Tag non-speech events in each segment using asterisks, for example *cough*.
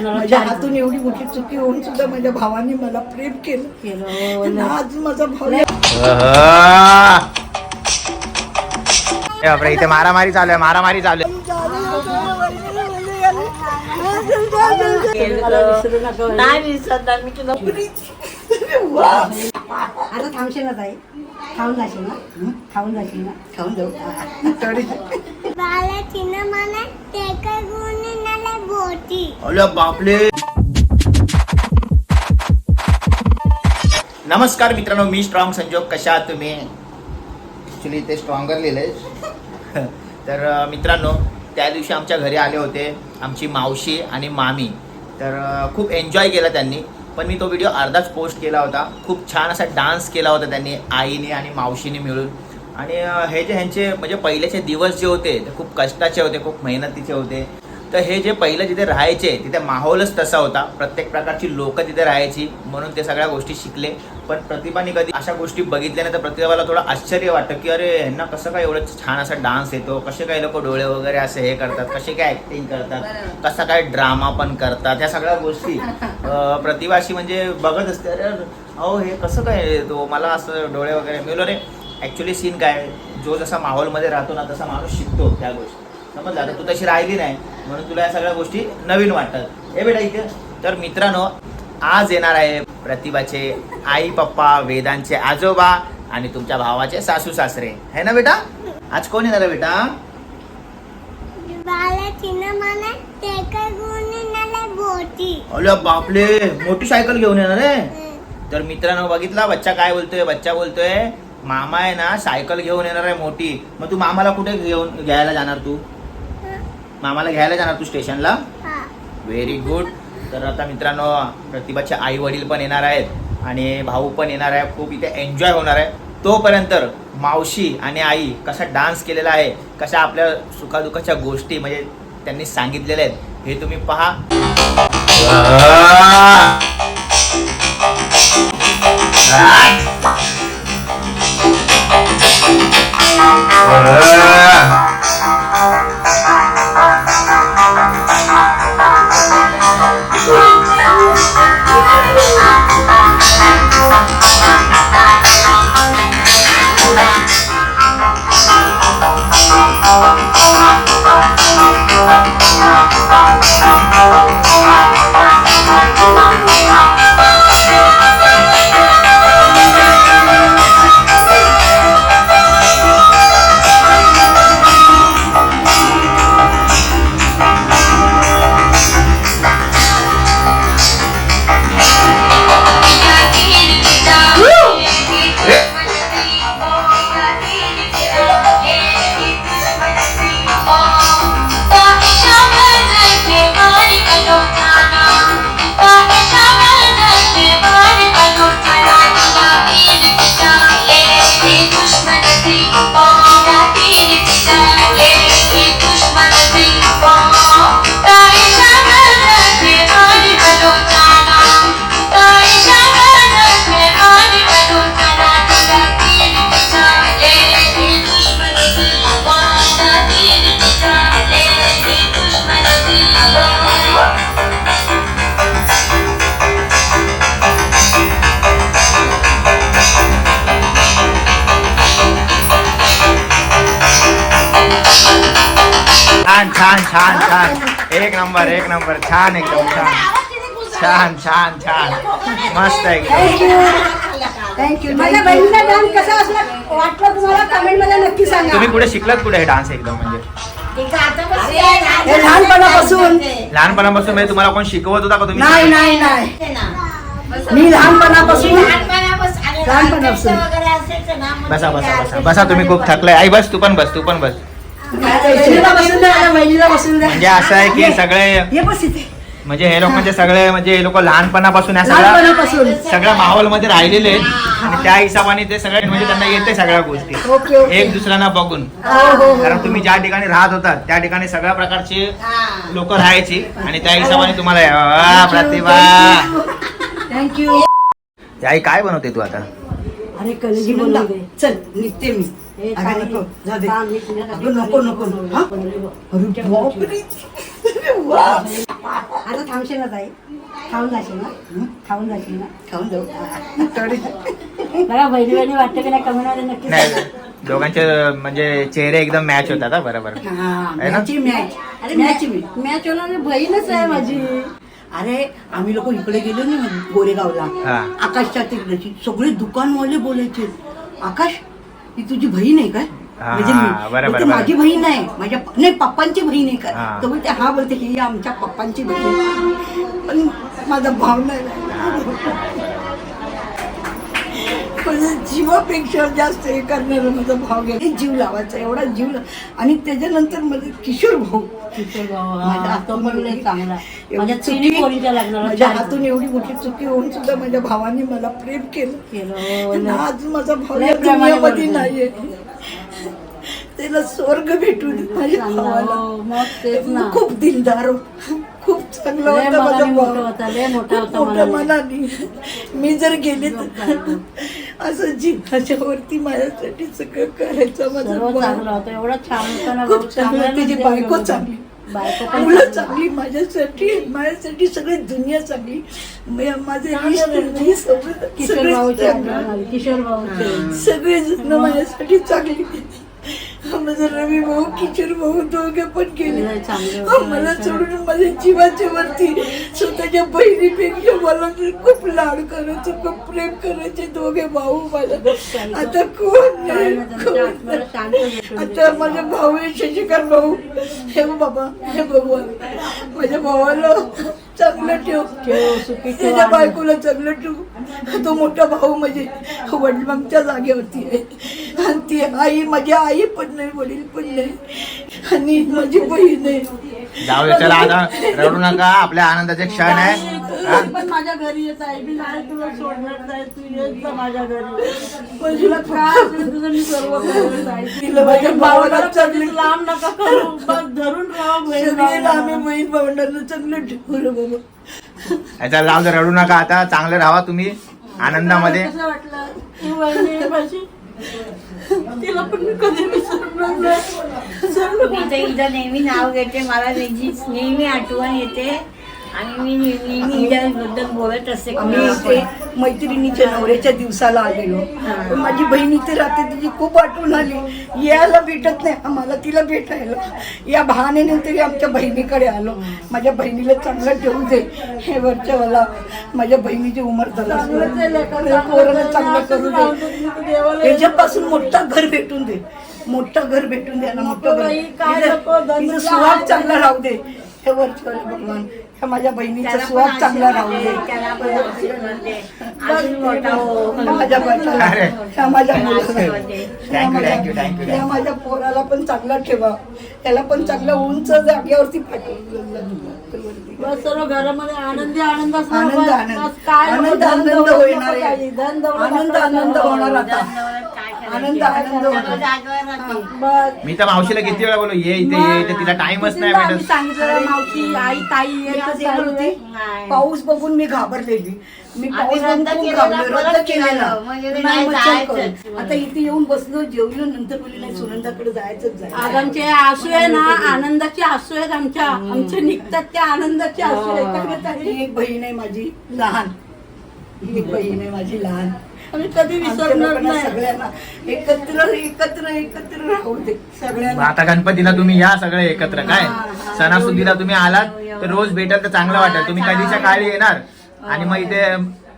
माझ्या हातून एवढी मोठी चुकी होऊन सुद्धा माझ्या भावाने मला प्रेम केलं. आणि आज माझा भाऊ बापरे इथे मारामारी चालू आहे मारामारी चालू आहे. नाही विसरणार मी तुला. आता थांबशील ना ताई? खाऊन जाशील ना? खाऊन जाशील ना? खाऊन जाऊ. *laughs* अल्या बापले. नमस्कार मित्रांनो मी स्ट्रॉंग संजोग. कशा आहात तुम्ही? ॲक्च्युली ते स्ट्रॉंगर लिहिलंय. *laughs* तर मित्रांनो त्या दिवशी आमच्या घरी आले होते आमची मावशी आणि मामी. तर खूप एन्जॉय केला त्यांनी. पण मी तो व्हिडिओ अर्धाच पोस्ट केला होता. खूप छान असा डान्स केला होता त्यांनी आईने आणि मावशीने मिळून. आणि हे जे ह्यांचे म्हणजे पहिलेचे दिवस जे होते ते खूप कष्टाचे होते खूप मेहनतीचे होते. तर हे जे पहिलं जिथे राहायचे तिथे माहोलच तसा होता. प्रत्येक प्रकारची लोक तिथे राहायची म्हणून ते सगळ्या गोष्टी शिकले. पण प्रतिभाने कधी अशा गोष्टी बघितल्या नाही तर प्रतिभाला थोडं आश्चर्य वाटतं की अरे ह्यांना कसं काय एवढं छान असा डान्स येतो? कसे काय लोक डोळे वगैरे असे हे करतात? कसे काय ऍक्टिंग करतात? कसा काय ड्रामा पण करतात? ह्या सगळ्या गोष्टी. *laughs* प्रतिभा अशी म्हणजे बघत असते अरे अहो हे कसं काय तो? मला असं डोळे वगैरे मिळलो रे ॲक्च्युली सीन काय जो जसा माहोलमध्ये राहतो ना तसा माणूस शिकतो त्या गोष्टी. समजलं? आता तू तशी राहिली नाही म्हणून तुला या सगळ्या गोष्टी नवीन वाटतात. हे बेटा इथे. तर मित्रांनो आज येणार आहे प्रतिभाचे आई पप्पा वेदांचे आजोबा आणि तुमच्या भावाचे सासू सासरे. है ना बेटा? आज कोण येणार आहे बेटा? बापले मोठी सायकल घेऊन येणार आहे? तर मित्रांनो बघितला बच्चा काय बोलतोय? बच्चा बोलतोय मामा आहे ना सायकल घेऊन येणार आहे मोठी. मग तू मामाला कुठे घेऊन घ्यायला जाणार तू? मामाला घ्यायला जाणार तू स्टेशनला? हा. व्हेरी गुड तर आता मित्रांनो प्रतिभाचे आई वडील पण येणार आहेत आणि भाऊ पण येणार आहे. खूप इथे एन्जॉय होणार आहे. तोपर्यंत मावशी आणि आई कसा डान्स केलेला आहे कशा आपल्या सुखादुखाच्या गोष्टी म्हणजे त्यांनी सांगितलेल्या आहेत हे तुम्ही पहा. छान छान छान छान. एक नंबर एक नंबर. छान एकदम छान. छान छान छान. मस्त एकदम थँक्यू माझ्या बहिणीला डान्स कसा असला वाटलं तुम्हाला? कमेंटमध्ये नक्की सांगा. तुम्ही कुठे शिकलात कुठे हे डान्स एकदम म्हणजे. हे लहानपणापासून. लहानपणापासून म्हणजे तुम्हाला कोण शिकवत होता का तुम्ही? नाही नाही नाही. मी लहानपणापासून लहानपणापासून बसा बसा बसा. बसा तुम्ही खूप थकलाय. आई बस तू पण बस तू पण बस. म्हणजे असं आहे की सगळे म्हणजे हे लोक म्हणजे सगळे म्हणजे हे लोक लहानपणापासून या सगळ्या माहोलमध्ये राहिलेले आहेत. आणि त्या हिशोबाने ते सगळे म्हणजे त्यांना येते सगळ्या गोष्टी. एक दुसऱ्यांना बघून. हो हो हो कारण तुम्ही ज्या ठिकाणी राहत होतात त्या ठिकाणी सगळ्या प्रकारची लोक राहायची. आणि त्या हिशोबाने तुम्हाला प्रतिभा. थँक्यू आई काय बनवते तू आता? अरे कलजी बनवते. चल निघते मी. अगं काय नको, जाऊ दे. काम मी तुला अगं नको नको हा? अरे बापरे. वा. आता थांबशील ना ताई? खाऊन जाशील ना? खाऊन जाशील ना? खाऊन जाऊ. तरी. *laughs* बघा बहिणी बहिणी वाटतं की नाही कमी मध्ये नक्की नाही दोघांचे म्हणजे चेहरे एकदम मॅच होतात हा बरोबर. हा आहे ना? मॅची मॅच अरे मॅच मी मॅच होणार बहीणच आहे माझी. अरे आम्ही लोक इकडे गेलो ना गोरेगावला. हा. आकाशच्या तिकडेची सगळे दुकानवाले बोलायचे. आकाश ही तुझी बहीण आहे काय हा, म्हणजे. माझी बहीण आहे माझ्या नाही पप्पांची बहीण आहे हा. तर बोलते हा बोलते ही आमच्या पप्पांची बहीण. पण माझा भाव नाही जीवापेक्षा जास्त हे करणार माझा भाव घ्या जीव लावायचा एवढा जीव आणि त्याच्यानंतर माझे किशोर भाऊ. माझ्या हा, हातून एवढी मोठी चुकी होऊन सुद्धा माझ्या भावाने मला प्रेम केलं. लय- आज माझा भाऊ दुनियामध्ये. नाहीये. त्याला स्वर्ग भेटून माझ्या भावाला. हो, खूप दिलदार. खूप चांगला होता माझा भाऊ मोठ्या. मनाने. मी जर गेले तर असं जीवाच्या वरती माझ्यासाठी सगळं करायचं माझा भाऊ. एवढं छान खूप भाऊ, चांगलं त्याची देव बायको. चांगली मुलं चांगली. माझ्यासाठी माझ्यासाठी सगळी दुनिया चांगली माझे इष्ट जी सगळे- किशोर भाऊचे सगळे जण माझ्यासाठी चांगली माझा रवी भाऊ किशोर भाऊ दोघे पण गेले. होते. मला सोडून माझ्या जीवाच्या वरती स्वतःच्या बहिणीपेक्षा मला खूप लाड करायचं खूप प्रेम करायचे दोघे भाऊ मला. आता कोण दे. आता माझा भाऊ शशिकांत भाऊ. हे बाबा हे भगवान. माझ्या भावाला चांगलं ठेव. ठेव, सुखी ठेव त्याच्या बायकोला चांगलं ठेव. तो मोठा भाऊ म्हणजे वडिलांच्या जागेवरती आहे. आणि ती आई माझी आई पण नाही वडील पण नाही. आणि माझी बहीण आहे. जाऊ दे चला आता रडू नका. आपल्या आनंदाचे क्षण आहे. पण माझ्या घरी येत आहे. मी नाही तुला सोडणार नाही तू येत जा माझ्या घरी. माझी तुला काय असेल तुझं मी सर्व करून जाईन. तिला माझ्या भावाला चांगली लांब नका करू. बस धरून राहा बहीण भावाला. बहीण भावंडांना चांगलं बाबा. रडू नका आता. चांगलं राहा तुम्ही आनंदामध्ये. कसं वाटलं? ही बहिणी आहे माझी. तिला पण मी कधी विसरणार नाही. सर्व मी तर इथं नेहमी नाव घेते. मला त्याची नेहमी आठवण येते. आणि मी नेहमी बोलत असते आम्ही इथे मैत्रिणीच्या नवऱ्याच्या दिवसाला आलेलो. पण माझी बहीण इथे राहते तिची खूप आठवण आली. यायला भेटत नाही. आम्हाला तिला भेटायला. या बहाण्याने तरी आमच्या बहिणीकडे आलो. माझ्या बहिणीला चांगलं ठेवू दे. हे वरच्या मला माझ्या बहिणीची उमर झाला पोराला चांगलं करू दे. याच्यापासून मोठं घर भेटून दे. मोठं घर भेटून दे ना मोठं घर. सुहाग चांगला राहू दे. हे वरच्या भगवान. ह्या माझ्या बहिणीचा सुहाग चांगला राहू दे. हो. माझ्या माझ्या मुलाला? माझ्या- पोराला पण चांगला ठेवा. त्याला पण चांगलं उंच जागेवरती पाठवून बस सर्व घरामध्ये आनंदी आनंद. आनंद. आनंद आनंद आनंद होणार आनंद आनंद. होणार आता? आनंद आनंद. मी तर मावशीला किती वेळा बोललो ये इथे ये इथे तिला टाइमच नाही भेटत. सांगितलं मावशी आई ताई होती. पाऊस बघून मी घाबरलेली. मी पाऊस बघून रद्द खूप केलेला, घाबरले परत रद्द केलेला. निघालो. म्हणजे नाही, नाही मग चल जायचंच. करू. आता इथे येऊन बसलो जेवलो नंतर बोलली नाही सुनंदाकडे जायचंच जायचं आज आमचे आसू आहे ना आनंदाचे आसू आहेत आमच्या. आमचे निघतात त्या आनंदाचे आसू आहेत. ही एक बहीण आहे माझी लहान. ही एक बहीण आहे माझी लहान. आम्ही कधी आमच्या विसरणार लोकांना नाही. सगळ्यांना एकत्र एकत्र एकत्र राहू दे. सगळ्यांना. आता गणपतीला तुम्ही या सगळे एकत्र. काय? सणासुदीला तुम्ही आलात तर रोज भेटाल तर चांगलं वाटेल. तुम्ही कधीच्या काळी येणार. आणि मग इथे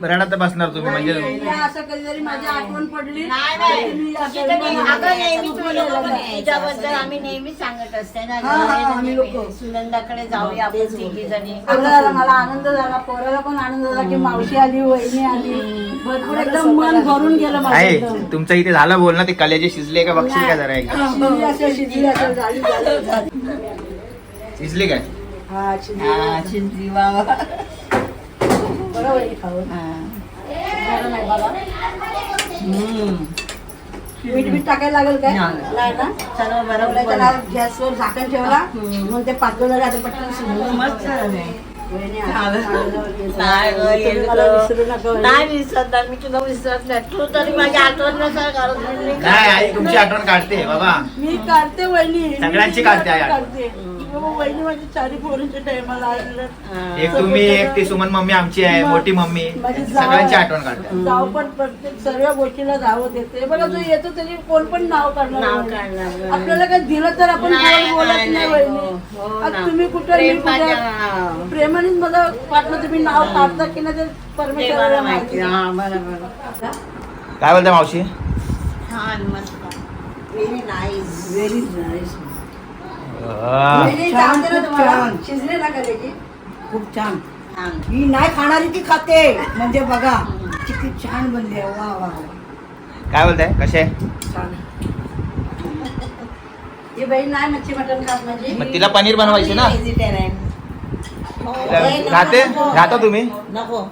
रडत बसणार तुम्ही म्हणजे असं कधीतरी माझी आठवण पडली अगं नेहमी लोकं पण तिच्याबद्दल आम्ही नेहमी सांगत असते ना हा, हा, आम्ही लोकं. सुनंदाकडे जाऊया आपण तिघी जणी. चांगलं झालं मला आनंद झाला पोराला पण आनंद झाला की मावशी आली वहिनी आली. भरपूर एकदम मन भरून गेलं माझं आहे एकदम. तुमचं इथे झालं बोल ना ते कलेचे शिजले का? बघशील का जरा एकदा? शिजली असेल शिजली असेल झाली झाली झाली. शिजली काय? हा. हा, नाही बाबा मीठ मीठ टाकायला लागेल काय? नाही. ना? सर्व बरोबर ठेवलं त्याला गॅसवर झाकण ठेवला मग ते पातळ झालं आता पटकन. मस्त *laughs* नाही गं, तुम्ही येत. मला गं. विसरू नका. वहिनी. नाही विसरणार मी तुला विसरत नाही. तू तरी माझी आठवण नाही आई तुमची आठवण काढते बाबा. मी काढते वहिनी. सगळ्यांची मी काढते. वहिनी माझी चारी पोरींच्या टायमाला आलेलं एक तुम्ही एक ती सुमन मम्मी आमची आहे मोठी मम्मी. जाव सगळ्यांची. आठवण काढते जाव पण प्रत्येक सर्व गोष्टीला धावत येते. बघा जो येतो त्याची कोण पण नाव काढणार. आपल्याला काही दिलं तर आपण बोलत नाही, हो, वहिनी. हो. तुम्ही कुठे मी प्रेम कुठे? माझ्या- प्रेमानेच मला वाटलं तुम्ही नाव काढता की नाही परमेश्वराला माहिती हा काय बोलते मावशी? व्हेरी नाईस व्हेरी नाईस छान, छान. शिजले ना कलेजी खूप छान. छान. ही नाही खाणारी ती खाते. म्हणजे बघा किती छान बनली आहे. वा वा वा. काय बोलताय? कसे? छान. ही बहीण नाही मच्छी मटण खात म्हणजे मग तिला पनीर बनवायचे ना? तिला- खाते खाता तुम्ही? नको.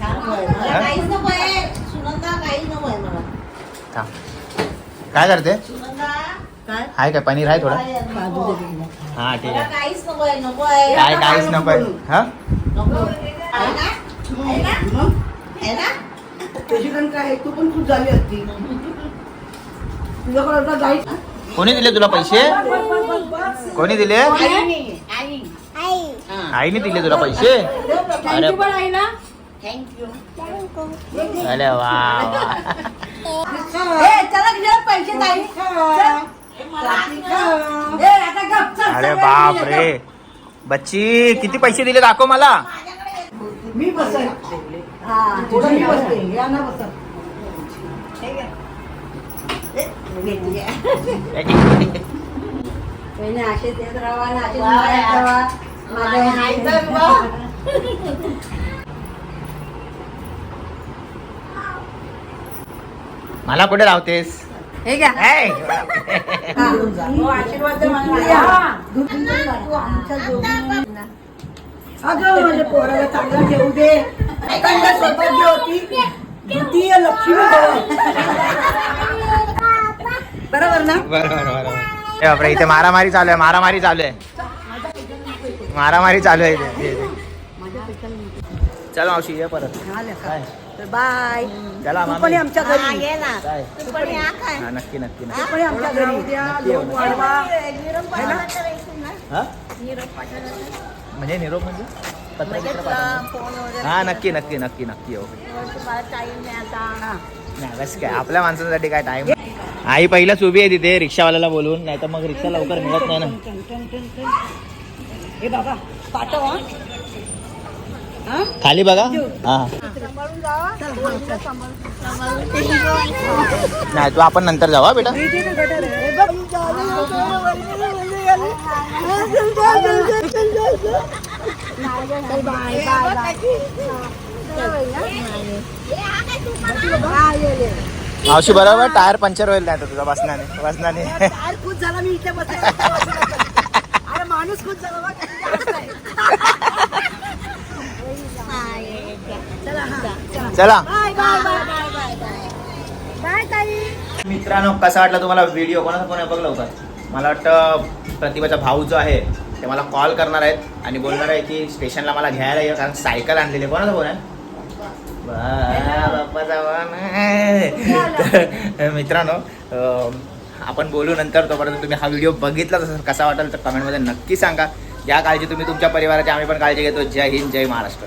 छान होय. मला हा? काहीच नको आहे. सुनंदा काहीच नको आहे मला. थांब. काय करते? सुनंदा काय? आहे काय पनीर आहे थोडं. हा ठीक आहे. काहीच नको आहे नको आहे. काय काहीच नको आहे? हा? नको आहे ना? आहे ना? मग? आहे ना? त्याची पण काय तू पण खूप झाली असती. तुझ्याकडे आता जाईल कोणी दिले तुला पैसे? कोणी दिले? आईने आई. आई आईने दिले तुला पैसे? अरे पण आहे ना? थँक्यू अरे वा. वा. ए, चला घे पैसे ताई. चल, अरे चल, बाप रे. बच्ची किती पैसे दिले दाखव मला. मी बसेल. हा, थोडं मी बसते या ना असेच येत राहा असेच. राहा. माझ्या. मला कुठे लावतेस हे घ्या. हा. आशीर्वाद दे मला. तू आमच्या दोघींना- अगं माझ्या पोराला चांगला ठेवू दे. अखंड सौभाग्य होती द्वितीय लक्ष्मी भव. बरोबर ना? बरोबर बरोबर. ए बापरे इथे मारामारी चालू आहे मारामारी चालू आहे. मारामारी चालू आहे इथे. चल मावशी ये परत. काय? बाय. चला तू पण मामी आमच्या हा, घरी. ये ना. काय तू पण या काय? हा नक्की नक्की नक्की. तू पण आमच्या घरी. उद्या लोक वाढवा निरोप पाठवला तर येशील ना? हा? निरोप पाठवला तर? म्हणजे निरोप म्हणजे? पत्र म्हणजे बित्र तुला पाठवणार? फोन वगैरे हा नक्की नक्की नक्की नक्की हो. तुम्हाला टाइम नाही आता नाही बस काय आपल्या माणसांसाठी काय टाइम आई पहिलाच उभी आहे तिथे रिक्षावाल्याला बोलून नाही तर मग रिक्षा लवकर मिळत नाही ना. हे बाबा पाठव हा. खाली बघा. हा. नाही तू आपण नंतर जाऊ हा बेटा. मावशी बरोबर टायर पंक्चर होईल नाही तर तुझा बसण्याने बसण्याने. टायर खुश झाला मी इथे बसले. *laughs* अरे माणूस खुश झाला चला bye bye bye bye bye ताई. मित्रांनो कसा वाटला तुम्हाला व्हिडिओ कोणाचा फोन आहे? बघ लवकर. मला वाटतं प्रतिभाचा भाऊ जो आहे ते मला कॉल करणार आहेत आणि बोलणार आहे की स्टेशनला मला घ्यायला ये कारण सायकल आणलेली आहे. कोणाचा फोन आहे? मित्रांनो आपण बोलू नंतर तोपर्यंत तुम्ही हा व्हिडिओ बघितला तसं कसा वाटेल तर कमेंटमध्ये नक्की सांगा. या काळजी तुम्ही तुमच्या परिवाराची आम्ही पण काळजी घेतो. जय हिंद जय महाराष्ट्र.